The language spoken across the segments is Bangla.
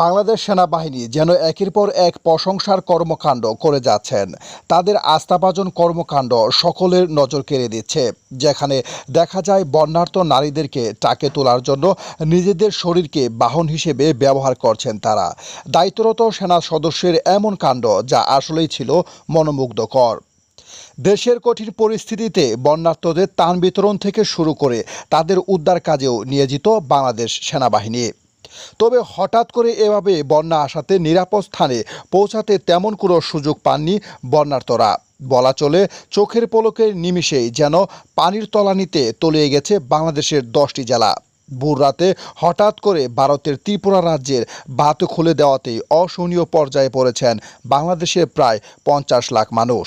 বাংলাদেশ সেনাবাহিনী যেন একের পর এক প্রশংসার কর্মকাণ্ড করে যাচ্ছেন। তাদের আস্থাভাজন কর্মকাণ্ড সকলের নজর কেড়ে দিচ্ছে যেখানে দেখা যায় বন্যার্ত নারীদেরকে টাকে তোলার জন্য নিজেদের শরীরকে বাহন হিসেবে ব্যবহার করছেন তারা। দায়িত্বরত সেনা সদস্যের এমন কাণ্ড যা আসলেই ছিল মনোমুগ্ধকর। দেশের কঠিন পরিস্থিতিতে বন্যার্তদের ত্রাণ বিতরণ থেকে শুরু করে তাদের উদ্ধার কাজেও নিয়োজিত বাংলাদেশ সেনাবাহিনী। তবে হঠাৎ করে এভাবে বন্যা আসাতে নিরাপদ স্থানে পৌঁছাতে তেমন কোনো সুযোগ পাননি বন্যার্তরা বলা চলে, চোখের পলকের নিমিষেই যেন পানির তলানিতে তলিয়ে গেছে বাংলাদেশের দশটি জেলা। ভোর রাতে হঠাৎ করে ভারতের ত্রিপুরা রাজ্যের বাত খুলে দেওয়াতেই অসহনীয় পর্যায়ে পড়েছেন বাংলাদেশের প্রায় পঞ্চাশ লাখ মানুষ।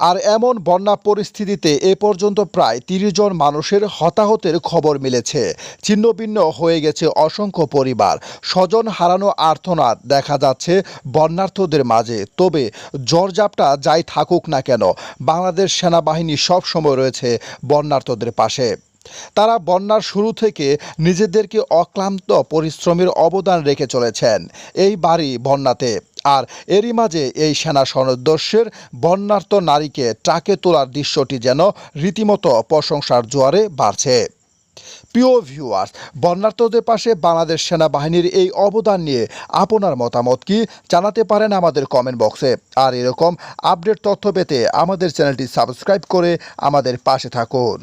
আর এমন বন্যা পরিস্থিতিতে এ পর্যন্ত প্রায় তিরিশ জন মানুষের হতাহতের খবর মিলেছে। ছিন্নভিন্ন হয়ে গেছে অসংখ্য পরিবার। স্বজন হারানো আর্থনাদ দেখা যাচ্ছে বন্যার্থদের মাঝে। তবে জ্বরজাপটা যাই থাকুক না কেন, বাংলাদেশ সেনাবাহিনী সবসময় রয়েছে বন্যার্থদের পাশে। তারা বন্যার শুরু থেকে নিজেদেরকে অক্লান্ত পরিশ্রমের অবদান রেখে চলেছেন। এই বাড়ি বন্যাতে। আর এরই মাঝে এই সেনা সদস্যের বন্যার্ত নারীকে ট্রাকে তোলার দৃশ্যটি যেন রীতিমতো প্রশংসার জোয়ারে বাড়ছে। প্রিয় ভিউয়ার্স বন্যার্তদের পাশে বাংলাদেশ সেনাবাহিনীর এই অবদান নিয়ে আপনার মতামত কি জানাতে পারেন আমাদের কমেন্ট বক্সে আর এরকম আপডেট তথ্য পেতে আমাদের চ্যানেলটি সাবস্ক্রাইব করে আমাদের পাশে থাকুন।